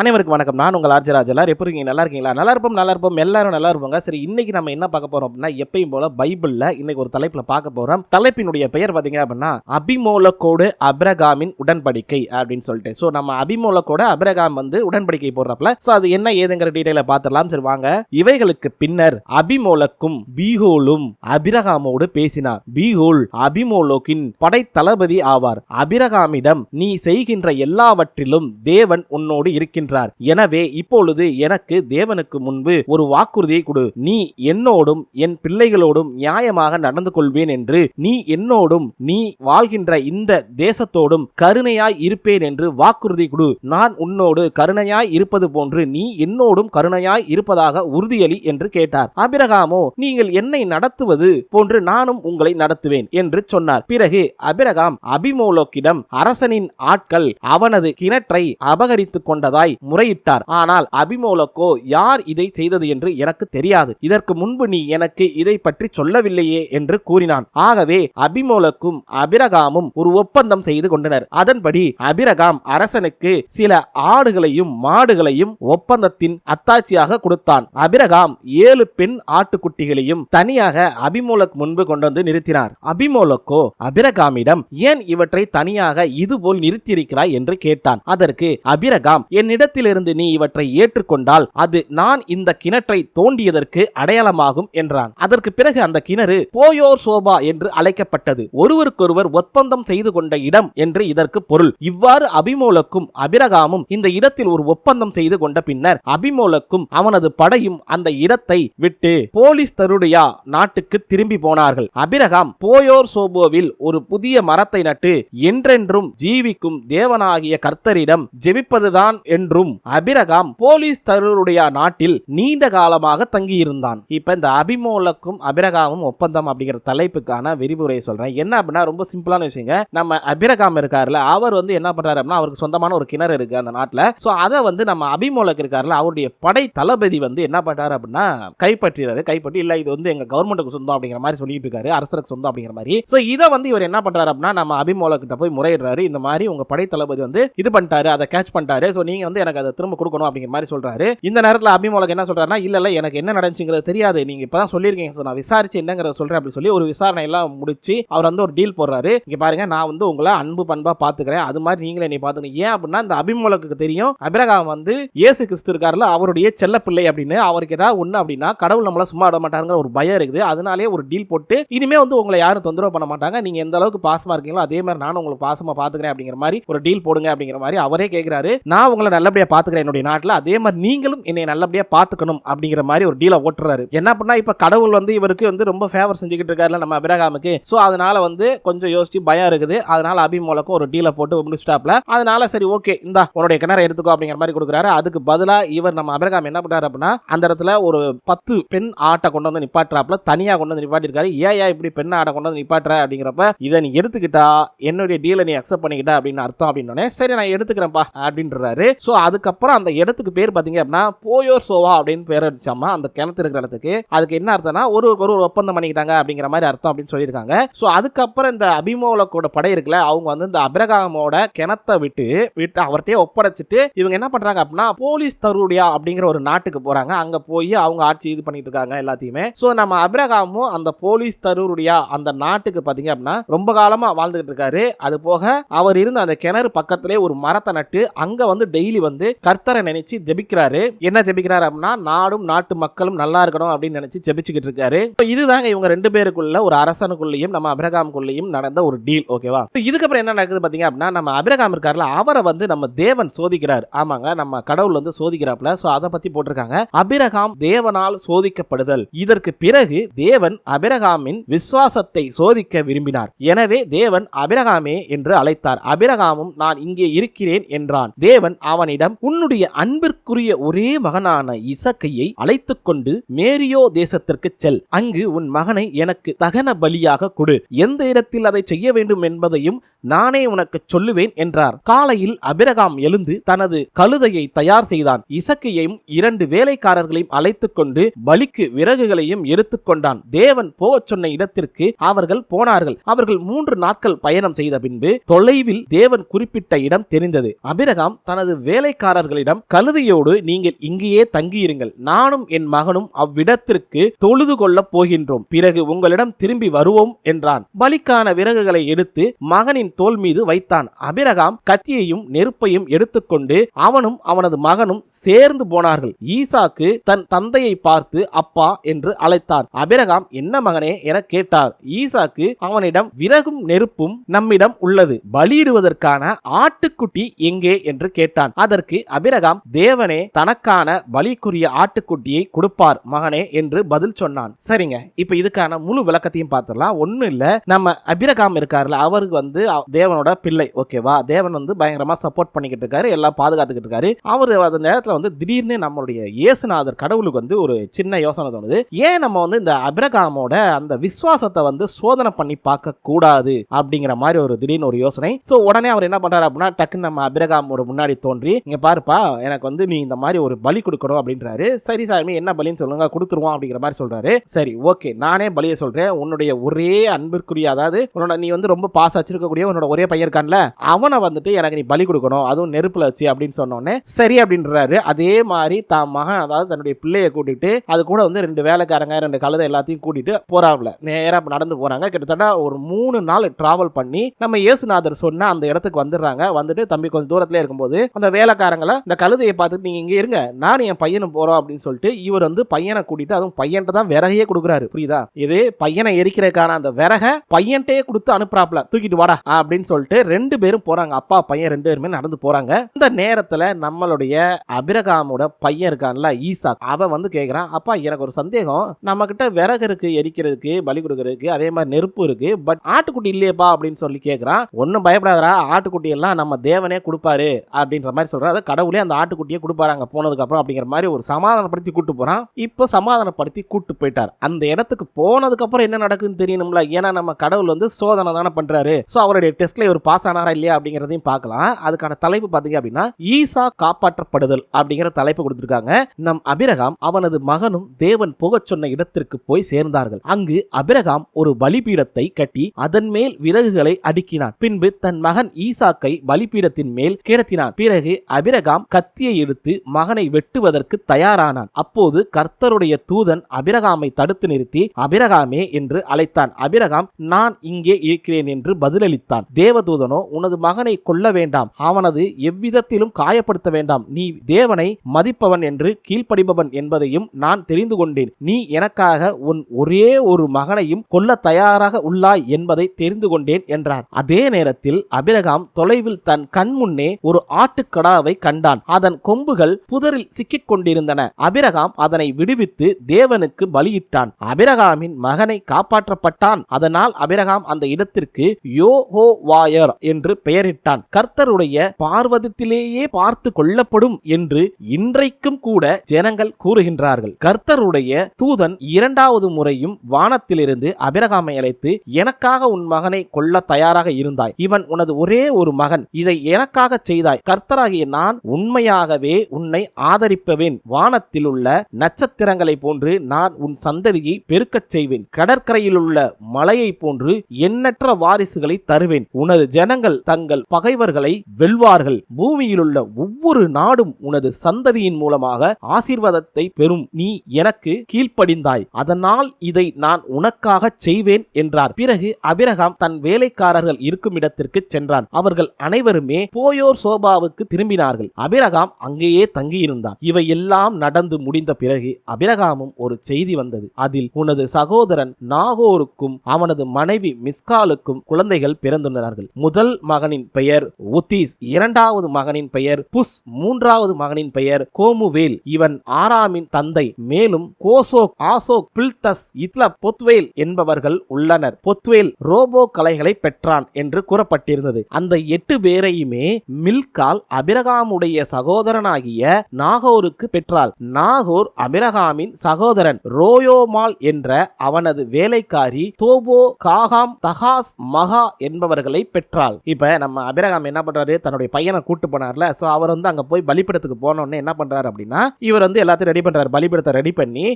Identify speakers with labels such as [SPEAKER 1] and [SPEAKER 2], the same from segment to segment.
[SPEAKER 1] அனைவருக்கு வணக்கம் நான் உங்கள் ஆர்ஜராஜ் எல்லாரும் எப்படி இருக்கீங்க நல்லா இருக்கீங்களா நல்லா இருப்போம் நல்லா இருப்போம் எல்லாரும் நல்லா இருப்பாங்க சரி இன்னைக்கு நம்ம என்ன பார்க்க போறோம் அப்படின்னா எப்பயும் போல பைபிளில் இன்னைக்கு ஒரு தலைப்பில் பார்க்க போறோம் தலைப்பினுடைய பெயர் பார்த்தீங்க அப்படின்னா அபிமோலக்கோடு அப்ரகாமின் உடன்படிக்கை அப்படின்னு சொல்லிட்டு ஸோ நம்ம அபிமோலக்கோடு அபிரகாம் வந்து உடன்படிக்கை போடுறப்பல ஸோ அது என்ன ஏதுங்கிற டீட்டெயில பார்த்துடலாம் சரி வாங்க இவைகளுக்கு பின்னர் அபிமோலக்கும் பீஹோலும் அபிரகாமோடு பேசினார் பீஹோல் அபிமோலோக்கின் படை தளபதி ஆவார் அபிரகாமிடம் நீ செய்கின்ற எல்லாவற்றிலும் தேவன் உன்னோடு இருக்கின்ற இருக்கின்றார் எனவே இப்பொழுது எனக்கு தேவனுக்கு முன்பு ஒரு வாக்குறுதியை கொடு நீ என்னோடும் என் பிள்ளைகளோடும் நியாயமாக நடந்து கொள்வேன் என்று நீ என்னோடும் நீ வாழ்கின்ற இந்த தேசத்தோடும் கருணையாய் இருப்பேன் என்று வாக்குறுதி கொடு நான் உன்னோடு கருணையாய் இருப்பது போன்று நீ என்னோடும் கருணையாய் இருப்பதாக உறுதியளி என்று கேட்டார் அபிரகாமோ நீங்கள் என்னை நடத்துவது போன்று நானும் உங்களை நடத்துவேன் என்று சொன்னார் பிறகு அபிரகாம் அபிமோலோக்கிடம் அரசனின் ஆட்கள் அவனது கிணற்றை அபகரித்துக் கொண்டதாய் முறையிட்டார் ஆனால் அபிமோலக்கோ யார் இதை செய்தது என்று எனக்கு தெரியாது இதற்கு முன்பு நீ எனக்கு இதை பற்றி சொல்லவில்லையே என்று கூறினான் ஆகவே அபிமோலக்கும் அபிரகாமும் ஒரு ஒப்பந்தம் செய்து கொண்டனர் அதன்படி அபிரகாம் அரசனுக்கு சில ஆடுகளையும் மாடுகளையும் ஒப்பந்தத்தின் அத்தாட்சியாக கொடுத்தான் அபிரகாம் ஏழு பெண் ஆட்டுக்குட்டிகளையும் தனியாக அபிமோலக் முன்பு கொண்டு வந்து நிறுத்தினார் அபிமோலக்கோ அபிரகாமிடம் ஏன் இவற்றை தனியாக இதுபோல் நிறுத்தியிருக்கிறாய் என்று கேட்டான் அதற்கு அபிரகாம் என்னிடம் என்னிடத்திலிருந்து நீ இவற்றை ஏற்றுக்கொண்டால் அது நான் இந்த கிணற்றை தோண்டியதற்கு அடையாளமாகும் என்றான் அதற்கு பிறகு அந்த கிணறு போயோர் சோபா என்று அழைக்கப்பட்டது ஒருவருக்கொருவர் ஒப்பந்தம் செய்து கொண்ட இடம் என்று இதற்கு பொருள் இவ்வாறு அபிமோலக்கும் அபிரகாமும் இந்த இடத்தில் ஒரு ஒப்பந்தம் செய்து கொண்ட பின்னர் அபிமோலக்கும் அவனது படையும் அந்த இடத்தை விட்டு போலீஸ் தருடையா நாட்டுக்கு திரும்பி போனார்கள் அபிரகாம் போயோர் சோபோவில் ஒரு புதிய மரத்தை நட்டு என்றென்றும் ஜீவிக்கும் தேவனாகிய கர்த்தரிடம் ஜெபிப்பதுதான் என்று என்றும் அபிரகாம் போலீஸ் தருடைய நாட்டில் நீண்ட காலமாக தங்கியிருந்தான் இப்ப இந்த அபிமோலக்கும் அபிரகாமும் ஒப்பந்தம் அப்படிங்கிற தலைப்புக்கான விரிவுரை சொல்றேன் என்ன அப்படின்னா ரொம்ப சிம்பிளான விஷயங்க நம்ம அபிரகாம் இருக்காருல அவர் வந்து என்ன பண்றாரு அப்படின்னா அவருக்கு சொந்தமான ஒரு கிணறு இருக்கு அந்த நாட்டில் ஸோ அதை வந்து நம்ம அபிமோலக் இருக்காருல அவருடைய படை தளபதி வந்து என்ன பண்றாரு அப்படின்னா கைப்பற்றுறாரு கைப்பற்றி இல்லை இது வந்து எங்க கவர்மெண்ட்டுக்கு சொந்தம் அப்படிங்கிற மாதிரி சொல்லிட்டு இருக்காரு அரசருக்கு சொந்தம் அப்படிங்கிற மாதிரி ஸோ இதை வந்து இவர் என்ன பண்றாரு அப்படின்னா நம்ம அபிமோலக்கிட்ட போய் முறையிடுறாரு இந்த மாதிரி உங்க படை தளபதி வந்து இது பண்ணிட்டாரு அதை கேட்ச் பண்ணிட்டாரு ஸோ நீங்கள் வந்து எனக்கு அதை திரும்ப கொடுக்கணும் அப்படிங்கிற மாதிரி சொல்கிறாரு இந்த நேரத்தில் அபிமோலக் என்ன சொல்கிறாருன்னா இல்லை இல்லை எனக்கு என்ன நடந்துச்சுங்கிறது தெரியாது இப்போ தான் சொல்லியிருக்கீங்க ஸோ நான் விசாரிச்சு என்னங்கிறத சொல்கிறேன் அப்படின்னு சொல்லி ஒரு விசாரணை எல்லாம் முடிச்சு அவர் வந்து ஒரு டீல் போடுறாரு இங்கே பாருங்க நான் வந்து உங்களை அன்பு பண்பாக பார்த்துக்கிறேன் அது மாதிரி நீங்களே நீ பார்த்துக்கணும் ஏன் அப்படின்னா இந்த அபிமோலக்கு தெரியும் அபிரகாம் வந்து இயேசு கிறிஸ்து இருக்காருல அவருடைய செல்ல பிள்ளை அப்படின்னு அவருக்கு ஏதாவது ஒன்று அப்படின்னா கடவுள் நம்மளை சும்மா விட மாட்டாருங்கிற ஒரு பயம் இருக்குது அதனாலே ஒரு டீல் போட்டு இனிமே வந்து உங்களை யாரும் தொந்தரவு பண்ண மாட்டாங்க நீங்க எந்த அளவுக்கு பாசமா இருக்கீங்களோ அதே மாதிரி நானும் உங்களுக்கு பாசமா பாத்துக்கிறேன் அப்படிங்கிற மாதிரி ஒரு டீல் போடுங்க அப்படிங்கிற மாதிரி அவரே கேட்கிறாரு நான் உங்களை நல்ல நல்லபடியாக பார்த்துக்கிறேன் என்னுடைய நாட்டில் அதே மாதிரி நீங்களும் என்னை நல்லபடியாக பார்த்துக்கணும் அப்படிங்கிற மாதிரி ஒரு டீலை ஓட்டுறாரு என்ன பண்ணால் இப்போ கடவுள் வந்து இவருக்கு வந்து ரொம்ப ஃபேவர் செஞ்சுக்கிட்டு இருக்காருல நம்ம அபிரகாமுக்கு ஸோ அதனால் வந்து கொஞ்சம் யோசிச்சு பயம் இருக்குது அதனால் அபிமோலக்கும் ஒரு டீலை போட்டு முடிச்சிட்டாப்ல அதனால சரி ஓகே இந்த உன்னுடைய கிணற எடுத்துக்கோ அப்படிங்கிற மாதிரி கொடுக்குறாரு அதுக்கு பதிலாக இவர் நம்ம அபிரகாம் என்ன பண்ணார் அப்படின்னா அந்த இடத்துல ஒரு பத்து பெண் ஆட்டை கொண்டு வந்து நிப்பாட்டுறாப்ல தனியாக கொண்டு வந்து நிப்பாட்டிருக்காரு ஏன் ஏன் இப்படி பெண் ஆட்டை கொண்டு வந்து நிப்பாட்டுற அப்படிங்கிறப்ப இதை நீ எடுத்துக்கிட்டா என்னுடைய டீலை நீ அக்செப்ட் பண்ணிக்கிட்டா அப்படின்னு அர்த்தம் அப்படின்னு சரி நான் எடுத்துக்கிறேன்ப்பா அப்படின்றாரு ஸோ ஸோ அதுக்கப்புறம் அந்த இடத்துக்கு பேர் பார்த்தீங்க அப்படின்னா போயோர் சோவா அப்படின்னு பேர் அடிச்சாமா அந்த கிணத்து இருக்கிற இடத்துக்கு அதுக்கு என்ன அர்த்தம்னா ஒரு ஒரு ஒரு ஒப்பந்தம் பண்ணிக்கிட்டாங்க அப்படிங்கிற மாதிரி அர்த்தம் அப்படின்னு சொல்லியிருக்காங்க ஸோ அதுக்கப்புறம் இந்த அபிமோலக்கோட படை இருக்குல்ல அவங்க வந்து இந்த அபிரகாமோட கிணத்தை விட்டு விட்டு அவர்கிட்டயே ஒப்படைச்சிட்டு இவங்க என்ன பண்ணுறாங்க அப்படின்னா போலீஸ் தருடியா அப்படிங்கிற ஒரு நாட்டுக்கு போகிறாங்க அங்கே போய் அவங்க ஆட்சி இது பண்ணிட்டு இருக்காங்க எல்லாத்தையுமே ஸோ நம்ம அபிரகாமும் அந்த போலீஸ் தருடியா அந்த நாட்டுக்கு பார்த்தீங்க அப்படின்னா ரொம்ப காலமாக வாழ்ந்துகிட்டு இருக்காரு அது போக அவர் இருந்த அந்த கிணறு பக்கத்திலே ஒரு மரத்தை நட்டு அங்க வந்து டெய்லி வந்து கர்த்தரை நினைச்சு ஜெபிக்கிறாரு என்ன ஜெபிக்கிறாரு அப்படின்னா நாடும் நாட்டு மக்களும் நல்லா இருக்கணும் அப்படின்னு நினைச்சு ஜெபிச்சுக்கிட்டு இருக்காரு இதுதாங்க இவங்க ரெண்டு பேருக்குள்ள ஒரு அரசனுக்குள்ளயும் நம்ம அபிரகாமுக்குள்ளேயும் நடந்த ஒரு டீல் ஓகேவா இதுக்கப்புறம் என்ன நடக்குது பாத்தீங்க அப்படின்னா நம்ம அபிரகாம் இருக்காருல அவரை வந்து நம்ம தேவன் சோதிக்கிறார் ஆமாங்க நம்ம கடவுள் வந்து சோதிக்கிறாப்ல சோ அதை பத்தி போட்டிருக்காங்க அபிரகாம் தேவனால் சோதிக்கப்படுதல் இதற்கு பிறகு தேவன் அபிரகாமின் விசுவாசத்தை சோதிக்க விரும்பினார் எனவே தேவன் அபிரகாமே என்று அழைத்தார் அபிரகாமும் நான் இங்கே இருக்கிறேன் என்றான் தேவன் அவனை தேவனிடம் உன்னுடைய அன்பிற்குரிய ஒரே மகனான இசக்கையை அழைத்து கொண்டு மேரியோ தேசத்திற்கு செல் அங்கு உன் மகனை எனக்கு தகன பலியாக கொடு எந்த இடத்தில் அதை செய்ய வேண்டும் என்பதையும் நானே உனக்கு சொல்லுவேன் என்றார் காலையில் அபிரகாம் எழுந்து தனது கழுதையை தயார் செய்தான் இசக்கையையும் இரண்டு வேலைக்காரர்களையும் அழைத்து கொண்டு பலிக்கு விறகுகளையும் எடுத்துக்கொண்டான் தேவன் போகச் சொன்ன இடத்திற்கு அவர்கள் போனார்கள் அவர்கள் மூன்று நாட்கள் பயணம் செய்த பின்பு தொலைவில் தேவன் குறிப்பிட்ட இடம் தெரிந்தது அபிரகாம் தனது வேலை வேலைக்காரர்களிடம் கழுதியோடு நீங்கள் இங்கேயே தங்கியிருங்கள் நானும் என் மகனும் அவ்விடத்திற்கு தொழுது கொள்ளப் போகின்றோம் பிறகு உங்களிடம் திரும்பி வருவோம் என்றான் பலிக்கான விறகுகளை எடுத்து மகனின் தோல் மீது வைத்தான் அபிரகாம் கத்தியையும் நெருப்பையும் எடுத்துக்கொண்டு அவனும் அவனது மகனும் சேர்ந்து போனார்கள் ஈசாக்கு தன் தந்தையை பார்த்து அப்பா என்று அழைத்தார் அபிரகாம் என்ன மகனே என கேட்டார் ஈசாக்கு அவனிடம் விறகும் நெருப்பும் நம்மிடம் உள்ளது பலியிடுவதற்கான ஆட்டுக்குட்டி எங்கே என்று கேட்டான் அதற்கு அபிரகாம் தேவனே தனக்கான பலிக்குரிய ஆட்டுக்குட்டியை கொடுப்பார் மகனே என்று பதில் சொன்னான் சரிங்க இப்ப இதுக்கான முழு விளக்கத்தையும் பார்த்துடலாம் ஒண்ணு இல்ல நம்ம அபிரகாம் இருக்காருல்ல அவருக்கு வந்து தேவனோட பிள்ளை ஓகேவா தேவன் வந்து பயங்கரமா சப்போர்ட் பண்ணிக்கிட்டு இருக்காரு எல்லாம் பாதுகாத்துக்கிட்டு இருக்காரு அவர் அந்த நேரத்தில் வந்து திடீர்னு நம்மளுடைய இயேசுநாதர் கடவுளுக்கு வந்து ஒரு சின்ன யோசனை தோணுது ஏன் நம்ம வந்து இந்த அபிரகாமோட அந்த விசுவாசத்தை வந்து சோதனை பண்ணி பார்க்க கூடாது அப்படிங்கிற மாதிரி ஒரு திடீர்னு ஒரு யோசனை ஸோ உடனே அவர் என்ன பண்றாரு அப்படின்னா டக்குன்னு நம்ம அபிரகாமோட முன்னாடி தோன்றி இங்கே பாருப்பா எனக்கு வந்து நீ இந்த மாதிரி ஒரு பலி கொடுக்கணும் அப்படின்றாரு சரி சாமி என்ன பலின்னு சொல்லுங்க கொடுத்துருவோம் அப்படிங்கிற மாதிரி சொல்கிறாரு சரி ஓகே நானே பலியை சொல்கிறேன் உன்னுடைய ஒரே அன்பிற்குரிய அதாவது உன்னோட நீ வந்து ரொம்ப பாச வச்சிருக்கக்கூடிய உன்னோட ஒரே பையன் இருக்கான்ல அவனை வந்துட்டு எனக்கு நீ பலி கொடுக்கணும் அதுவும் நெருப்பில் வச்சு அப்படின்னு சொன்னோன்னே சரி அப்படின்றாரு அதே மாதிரி தான் மகன் அதாவது தன்னுடைய பிள்ளையை கூட்டிகிட்டு அது கூட வந்து ரெண்டு வேலைக்காரங்க ரெண்டு கழுதை எல்லாத்தையும் கூட்டிகிட்டு போறாப்ல நேராக நடந்து போகிறாங்க கிட்டத்தட்ட ஒரு மூணு நாள் ட்ராவல் பண்ணி நம்ம இயேசுநாதர் சொன்ன அந்த இடத்துக்கு வந்துடுறாங்க வந்துட்டு தம்பி கொஞ்சம் தூரத்துல இருக்கும்போது அந்த வேலை சொந்தக்காரங்களை இந்த கழுதையை பார்த்துட்டு நீங்க இங்கே இருங்க நான் என் பையனும் போறோம் அப்படின்னு சொல்லிட்டு இவர் வந்து பையனை கூட்டிட்டு அதுவும் பையன் தான் விறகையே கொடுக்குறாரு புரியுதா இது பையனை எரிக்கிறதுக்கான அந்த விறக பையன்ட்டே கொடுத்து அனுப்புறாப்ல தூக்கிட்டு வாடா அப்படின்னு சொல்லிட்டு ரெண்டு பேரும் போறாங்க அப்பா பையன் ரெண்டு பேருமே நடந்து போறாங்க இந்த நேரத்துல நம்மளுடைய அபிரகாமோட பையன் இருக்கான்ல ஈசா அவன் வந்து கேக்குறான் அப்பா எனக்கு ஒரு சந்தேகம் நம்ம கிட்ட விறகு இருக்கு எரிக்கிறதுக்கு பலி கொடுக்கறதுக்கு அதே மாதிரி நெருப்பு இருக்கு பட் ஆட்டுக்குட்டி இல்லையப்பா அப்படின்னு சொல்லி கேட்கிறான் ஒன்னும் பயப்படாதா ஆட்டுக்குட்டி எல்லாம் நம்ம தேவனே கொடுப்பாரு அப்படின்ற மாதிரி சொல்ற கொடுத்துட்றாரு அதை கடவுளே அந்த ஆட்டுக்குட்டியை கொடுப்பாராங்க போனதுக்கப்புறம் அப்படிங்கிற மாதிரி ஒரு சமாதானப்படுத்தி கூட்டு போகிறான் இப்போ சமாதானப்படுத்தி கூட்டு போயிட்டார் அந்த இடத்துக்கு போனதுக்கப்புறம் என்ன நடக்குதுன்னு தெரியணும்ல ஏன்னா நம்ம கடவுள் வந்து சோதனை தானே பண்ணுறாரு ஸோ அவருடைய டெஸ்ட்டில் இவர் பாஸ் ஆனாரா இல்லையா அப்படிங்கிறதையும் பார்க்கலாம் அதுக்கான தலைப்பு பார்த்தீங்க அப்படின்னா ஈசா காப்பாற்றப்படுதல் அப்படிங்கிற தலைப்பு கொடுத்துருக்காங்க நம் அபிரகாம் அவனது மகனும் தேவன் போகச் சொன்ன இடத்திற்கு போய் சேர்ந்தார்கள் அங்கு அபிரகாம் ஒரு பலிபீடத்தை கட்டி அதன் மேல் விறகுகளை அடுக்கினான் பின்பு தன் மகன் ஈசாக்கை பலிபீடத்தின் மேல் கிடத்தினான் பிறகு அபிரகாம் கத்தியை எடுத்து மகனை வெட்டுவதற்கு தயாரானான் அப்போது கர்த்தருடைய தூதன் அபிரகாமை தடுத்து நிறுத்தி அபிரகாமே என்று அழைத்தான் அபிரகாம் நான் இங்கே இருக்கிறேன் என்று பதிலளித்தான் தேவதூதனோ உனது மகனை கொல்ல வேண்டாம் அவனது எவ்விதத்திலும் காயப்படுத்த வேண்டாம் நீ தேவனை மதிப்பவன் என்று கீழ்ப்படிபவன் என்பதையும் நான் தெரிந்து கொண்டேன் நீ எனக்காக உன் ஒரே ஒரு மகனையும் கொல்ல தயாராக உள்ளாய் என்பதை தெரிந்து கொண்டேன் என்றார் அதே நேரத்தில் அபிரகாம் தொலைவில் தன் கண் முன்னே ஒரு ஆட்டுக்கடா புறாவை கண்டான் அதன் கொம்புகள் புதரில் சிக்கிக் கொண்டிருந்தன அபிரகாம் அதனை விடுவித்து தேவனுக்கு பலியிட்டான் அபிரகாமின் மகனை காப்பாற்றப்பட்டான் அதனால் அபிரகாம் அந்த இடத்திற்கு யோஹோ வாயர் என்று பெயரிட்டான் கர்த்தருடைய பார்வதத்திலேயே பார்த்து கொள்ளப்படும் என்று இன்றைக்கும் கூட ஜனங்கள் கூறுகின்றார்கள் கர்த்தருடைய தூதன் இரண்டாவது முறையும் வானத்திலிருந்து அபிரகாமை அழைத்து எனக்காக உன் மகனை கொல்ல தயாராக இருந்தாய் இவன் உனது ஒரே ஒரு மகன் இதை எனக்காக செய்தாய் கர்த்தராகிய நான் உண்மையாகவே உன்னை ஆதரிப்பவேன் வானத்தில் உள்ள நட்சத்திரங்களை போன்று நான் உன் சந்ததியை பெருக்கச் செய்வேன் கடற்கரையில் உள்ள மலையை போன்று எண்ணற்ற வாரிசுகளை தருவேன் உனது ஜனங்கள் தங்கள் பகைவர்களை வெல்வார்கள் பூமியிலுள்ள ஒவ்வொரு நாடும் உனது சந்ததியின் மூலமாக ஆசீர்வாதத்தை பெறும் நீ எனக்கு கீழ்ப்படிந்தாய் அதனால் இதை நான் உனக்காக செய்வேன் என்றார் பிறகு அபிரகாம் தன் வேலைக்காரர்கள் இருக்கும் இடத்திற்கு சென்றான் அவர்கள் அனைவருமே போயோர் சோபாவுக்கு திரும்பி திரும்பினார்கள் அபிரகாம் அங்கேயே தங்கியிருந்தான் இவை எல்லாம் நடந்து முடிந்த பிறகு அபிரகாமும் ஒரு செய்தி வந்தது அதில் உனது சகோதரன் நாகோருக்கும் அவனது மனைவி மிஸ்காலுக்கும் குழந்தைகள் பிறந்துள்ளனர்கள் முதல் மகனின் பெயர் உத்தீஸ் இரண்டாவது மகனின் பெயர் புஷ் மூன்றாவது மகனின் பெயர் கோமுவேல் இவன் ஆறாமின் தந்தை மேலும் கோசோக் ஆசோக் பில்தஸ் இத்ல பொத்வேல் என்பவர்கள் உள்ளனர் பொத்வேல் ரோபோ கலைகளை பெற்றான் என்று கூறப்பட்டிருந்தது அந்த எட்டு பேரையுமே மில்கால் அபிரக அபிரகாமுடைய சகோதரனாகிய நாகோருக்கு பெற்றாள் நாகோர் அபிரகாமின் சகோதரன் ரோயோமால் என்ற அவனது வேலைக்காரி தோபோ காகாம் தகாஸ் மகா என்பவர்களை பெற்றாள் இப்ப நம்ம அபிரகாம் என்ன பண்றாரு தன்னுடைய பையனை கூட்டு போனார்ல சோ அவர் வந்து அங்க போய் பலிப்பிடத்துக்கு போனோடனே என்ன பண்றாரு அப்படின்னா இவர் வந்து எல்லாத்தையும் ரெடி பண்றாரு பலிபடத்தை ரெடி பண்ணி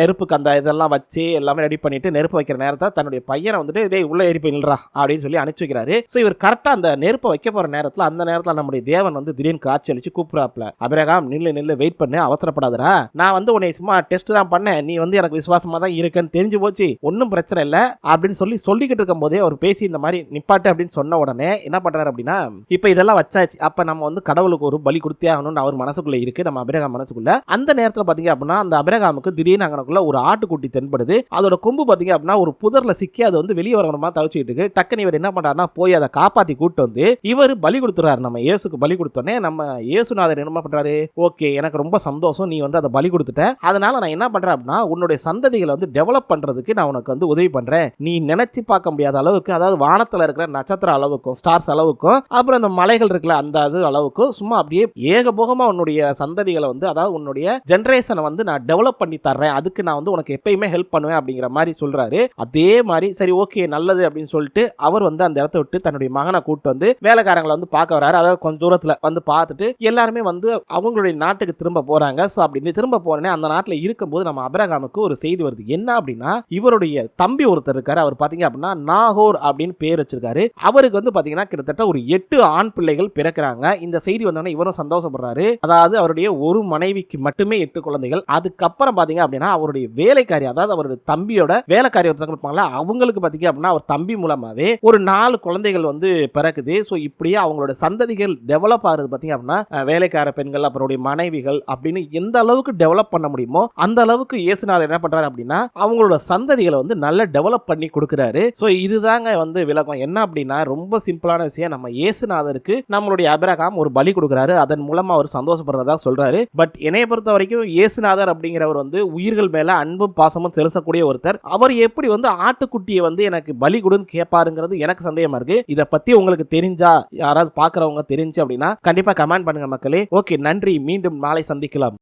[SPEAKER 1] நெருப்பு கந்த இதெல்லாம் வச்சு எல்லாமே ரெடி பண்ணிட்டு நெருப்பு வைக்கிற நேரத்தை தன்னுடைய பையனை வந்துட்டு இதே உள்ள ஏறி நில்றா அப்படின்னு சொல்லி அனுப்பிச்சு வைக்கிறாரு ஸோ இவர் கரெக்டாக அந்த நெருப்பை வைக்க போற நேரத்தில் அந்த நேரத்தில் நம்முடைய தேவன் வந்து திடீர்னு அப்படின்னு காட்சி அழிச்சு கூப்பிட்றாப்ல அபிரகாம் நில்லு நில்லு வெயிட் பண்ணு அவசரப்படாதடா நான் வந்து உன்னை சும்மா டெஸ்ட் தான் பண்ணேன் நீ வந்து எனக்கு விசுவாசமா தான் இருக்கேன்னு தெரிஞ்சு போச்சு ஒன்றும் பிரச்சனை இல்லை அப்படின்னு சொல்லி சொல்லிக்கிட்டு இருக்கும் போதே அவர் பேசி இந்த மாதிரி நிப்பாட்டு அப்படின்னு சொன்ன உடனே என்ன பண்ணுறாரு அப்படின்னா இப்போ இதெல்லாம் வச்சாச்சு அப்போ நம்ம வந்து கடவுளுக்கு ஒரு பலி கொடுத்தே ஆகணும்னு அவர் மனசுக்குள்ளே இருக்கு நம்ம அபிரகாம் மனசுக்குள்ள அந்த நேரத்தில் பார்த்தீங்க அப்படின்னா அந்த அபிரகாமுக்கு திடீர்னு அங்கனக்குள்ள ஒரு ஆட்டுக்குட்டி தென்படுது அதோட கொம்பு பார்த்தீங்க அப்படின்னா ஒரு புதரில் சிக்கி அது வந்து வெளியே வரணுமா தவிச்சிட்டு இருக்கு டக்குன்னு இவர் என்ன பண்ணுறாருன்னா போய் அதை காப்பாற்றி கூட்டு வந்து இவர் பலி கொடுத்துறாரு நம்ம இயேசுக்கு பலி கொடுத்தோடனே நம்ம இயேசுநாதர் என்ன பண்ணுறாரு ஓகே எனக்கு ரொம்ப சந்தோஷம் நீ வந்து அதை பலி கொடுத்துட்ட அதனால நான் என்ன பண்ணுறேன் அப்படின்னா உன்னுடைய சந்ததிகளை வந்து டெவலப் பண்ணுறதுக்கு நான் உனக்கு வந்து உதவி பண்ணுறேன் நீ நினச்சி பார்க்க முடியாத அளவுக்கு அதாவது வானத்தில் இருக்கிற நட்சத்திர அளவுக்கும் ஸ்டார்ஸ் அளவுக்கும் அப்புறம் இந்த மலைகள் இருக்குல்ல அந்த அது அளவுக்கும் சும்மா அப்படியே ஏகபோகமாக உன்னுடைய சந்ததிகளை வந்து அதாவது உன்னுடைய ஜென்ரேஷனை வந்து நான் டெவலப் பண்ணி தர்றேன் அதுக்கு நான் வந்து உனக்கு எப்பயுமே ஹெல்ப் பண்ணுவேன் அப்படிங்கிற மாதிரி சொல்கிறாரு அதே மாதிரி சரி ஓகே நல்லது அப்படின்னு சொல்லிட்டு அவர் வந்து அந்த இடத்த விட்டு தன்னுடைய மகனை கூப்பிட்டு வந்து வேலைக்காரங்களை வந்து பார்க்க வராரு அதாவது கொஞ்சம் தூரத்தில் வந்து பார்க்க பார்த்துட்டு எல்லாருமே வந்து அவங்களுடைய நாட்டுக்கு திரும்ப போறாங்க ஸோ அப்படின்னு திரும்ப போனே அந்த நாட்டில் இருக்கும்போது நம்ம அபரகாமுக்கு ஒரு செய்தி வருது என்ன அப்படின்னா இவருடைய தம்பி ஒருத்தர் இருக்காரு அவர் பார்த்தீங்க அப்படின்னா நாகோர் அப்படின்னு பேர் வச்சிருக்காரு அவருக்கு வந்து பார்த்தீங்கன்னா கிட்டத்தட்ட ஒரு எட்டு ஆண் பிள்ளைகள் பிறக்கிறாங்க இந்த செய்தி வந்தோடனே இவரும் சந்தோஷப்படுறாரு அதாவது அவருடைய ஒரு மனைவிக்கு மட்டுமே எட்டு குழந்தைகள் அதுக்கப்புறம் பார்த்தீங்க அப்படின்னா அவருடைய வேலைக்காரி அதாவது அவருடைய தம்பியோட வேலைக்காரி ஒருத்தவங்க இருப்பாங்களா அவங்களுக்கு பார்த்தீங்க அப்படின்னா அவர் தம்பி மூலமாகவே ஒரு நாலு குழந்தைகள் வந்து பிறக்குது ஸோ இப்படியே அவங்களோட சந்ததிகள் டெவலப் ஆகுது பார்த்தீங்க அப்படின்னா வேலைக்கார பெண்கள் அப்புறம் மனைவிகள் அப்படின்னு எந்த அளவுக்கு டெவலப் பண்ண முடியுமோ அந்த அளவுக்கு இயேசுநாதர் என்ன பண்றாரு அப்படின்னா அவங்களோட சந்ததிகளை வந்து நல்லா டெவலப் பண்ணி கொடுக்குறாரு ஸோ இதுதாங்க வந்து விளக்கம் என்ன அப்படின்னா ரொம்ப சிம்பிளான விஷயம் நம்ம இயேசுநாதருக்கு நம்மளுடைய அபிரகாம் ஒரு பலி கொடுக்குறாரு அதன் மூலமாக அவர் சந்தோஷப்படுறதா சொல்றாரு பட் என்னைய பொறுத்த வரைக்கும் இயேசுநாதர் அப்படிங்கிறவர் வந்து உயிர்கள் மேல அன்பும் பாசமும் செலுத்தக்கூடிய ஒருத்தர் அவர் எப்படி வந்து ஆட்டுக்குட்டியை வந்து எனக்கு பலி கொடுன்னு கேட்பாருங்கிறது எனக்கு சந்தேகமா இருக்கு இதை பத்தி உங்களுக்கு தெரிஞ்சா யாராவது பாக்குறவங்க தெரிஞ்சு அப்படின்னா கண்டிப்பா கண்டிப்பா கமெண்ட் பண்ணுங்க மக்களே ஓகே நன்றி மீண்டும் நாளை சந்திக்கலாம்